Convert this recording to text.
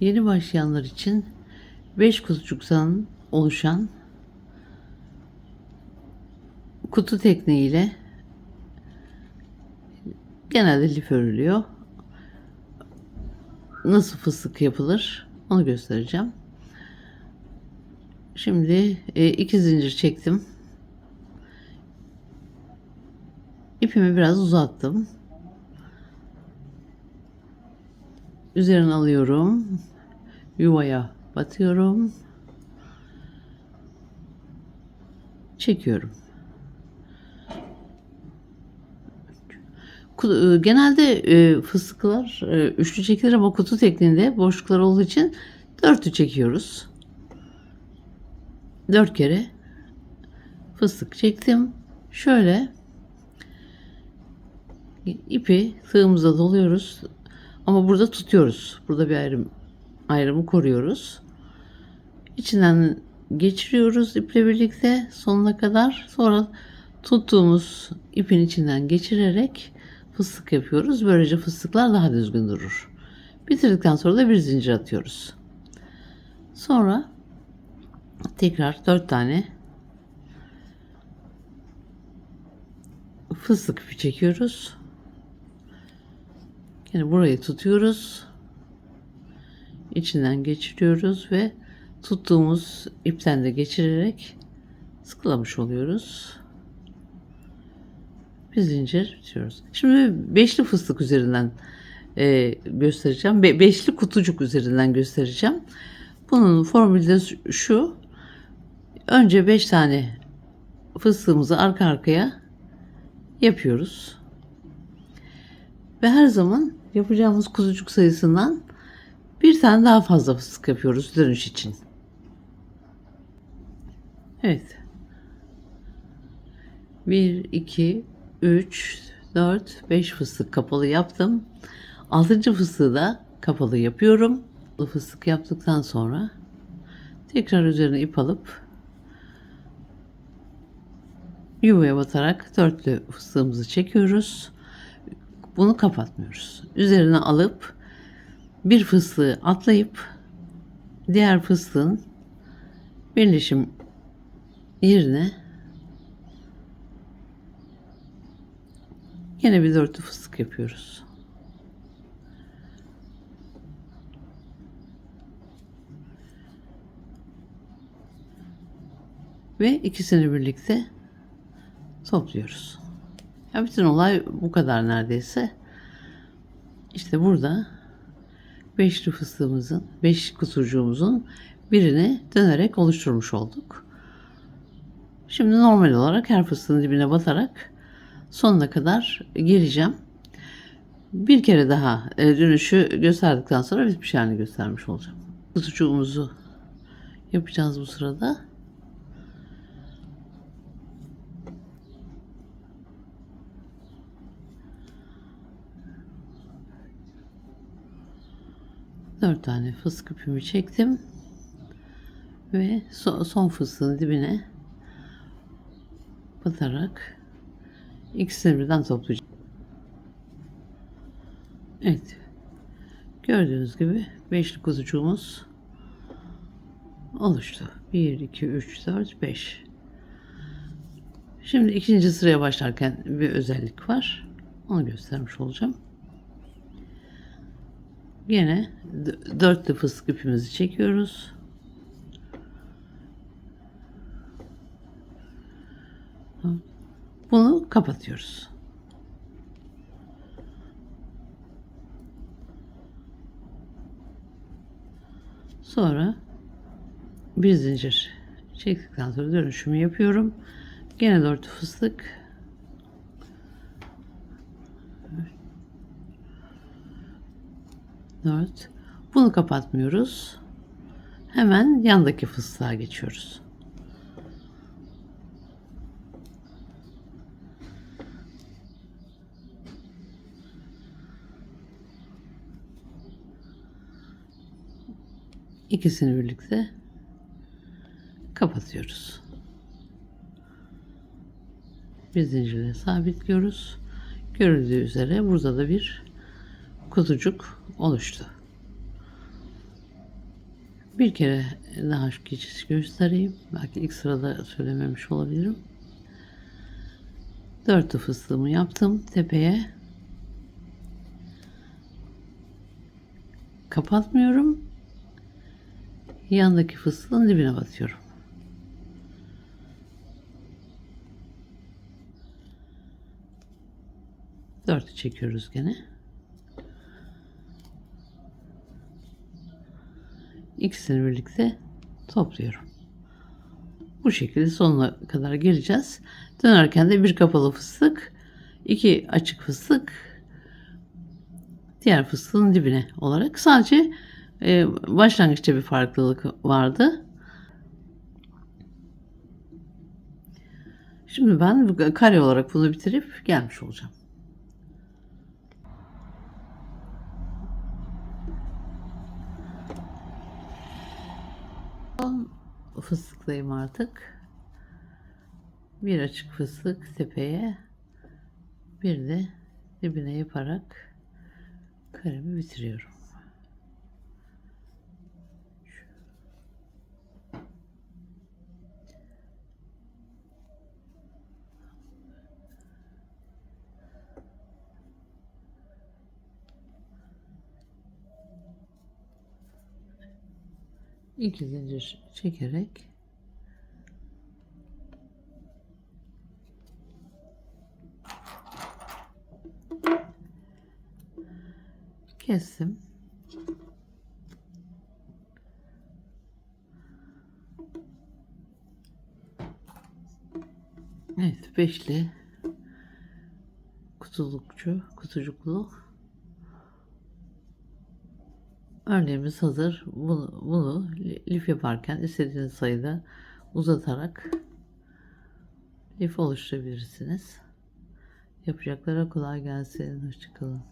Yeni başlayanlar için 5 kutucuktan oluşan kutu tekniğiyle genelde lif örülüyor. Nasıl fıstık yapılır onu göstereceğim. Şimdi e, iki zincir çektim. İpimi biraz uzattım. Üzerine alıyorum. Yuvaya batıyorum. Çekiyorum. E, Genelde e, fıstıklar e, üçlü çekilir ama kutu tekniğinde boşluklar olduğu için dörtlü çekiyoruz. Dört kere fıstık çektim. Şöyle ipi tığımıza doluyoruz. Ama burada tutuyoruz. Burada bir ayrım ayrımı koruyoruz. İçinden geçiriyoruz iple birlikte sonuna kadar. Sonra tuttuğumuz ipin içinden geçirerek fıstık yapıyoruz. Böylece fıstıklar daha düzgün durur. Bitirdikten sonra da bir zincir atıyoruz. Sonra tekrar dört tane fıstık ipi çekiyoruz. Yine burayı tutuyoruz. İçinden geçiriyoruz ve tuttuğumuz ipten de geçirerek sıkılamış oluyoruz. Bir zincir bitiriyoruz. Şimdi beşli fıstık üzerinden e, göstereceğim. Be- beşli kutucuk üzerinden göstereceğim. Bunun formülü de şu. Önce beş tane fıstığımızı arka arkaya yapıyoruz. Ve her zaman yapacağımız kuzucuk sayısından bir tane daha fazla fıstık yapıyoruz dönüş için. Evet. 1, 2, 3, 4, 5 fıstık kapalı yaptım. 6. fıstığı da kapalı yapıyorum. Bu fıstık yaptıktan sonra tekrar üzerine ip alıp yuvaya batarak dörtlü fıstığımızı çekiyoruz. Bunu kapatmıyoruz. Üzerine alıp bir fıstığı atlayıp diğer fıstığın birleşim yerine yine bir dörtlü fıstık yapıyoruz. Ve ikisini birlikte topluyoruz. Ya bütün olay bu kadar neredeyse. İşte burada beşli fıstığımızın, beş kutucuğumuzun birini dönerek oluşturmuş olduk. Şimdi normal olarak her fıstığın dibine batarak sonuna kadar geleceğim. Bir kere daha e, dönüşü gösterdikten sonra bitmiş halini göstermiş olacağım. Kutucuğumuzu yapacağız bu sırada. Dört tane fıstık ipimi çektim. Ve son, son fıstığın dibine batarak ikisini birden toplayacağım. Evet. Gördüğünüz gibi beşli kuzucuğumuz oluştu. 1, 2, 3, 4, 5. Şimdi ikinci sıraya başlarken bir özellik var. Onu göstermiş olacağım. Yine dörtlü fıstık ipimizi çekiyoruz. Bunu kapatıyoruz. Sonra bir zincir çektikten sonra dönüşümü yapıyorum. Gene dört fıstık. Dört. Bunu kapatmıyoruz. Hemen yandaki fıstığa geçiyoruz. İkisini birlikte kapatıyoruz. Bir zincirle sabitliyoruz. Görüldüğü üzere burada da bir kutucuk oluştu. Bir kere daha şu geçiş göstereyim. Belki ilk sırada söylememiş olabilirim. Dörtlü fıstığımı yaptım tepeye. Kapatmıyorum. Yandaki fıstığın dibine batıyorum. Dörtü çekiyoruz gene. İkisini birlikte topluyorum. Bu şekilde sonuna kadar geleceğiz. Dönerken de bir kapalı fıstık, iki açık fıstık, diğer fıstığın dibine olarak sadece e, başlangıçta bir farklılık vardı. Şimdi ben kare olarak bunu bitirip gelmiş olacağım. Son fıstıklayayım artık. Bir açık fıstık tepeye, bir de dibine yaparak karemi bitiriyorum. İki zincir çekerek kestim. Evet, beşli kutulukçu, kutucuklu Örneğimiz hazır. Bunu, bunu lif yaparken istediğiniz sayıda uzatarak lif oluşturabilirsiniz. Yapacaklara kolay gelsin. Hoşçakalın.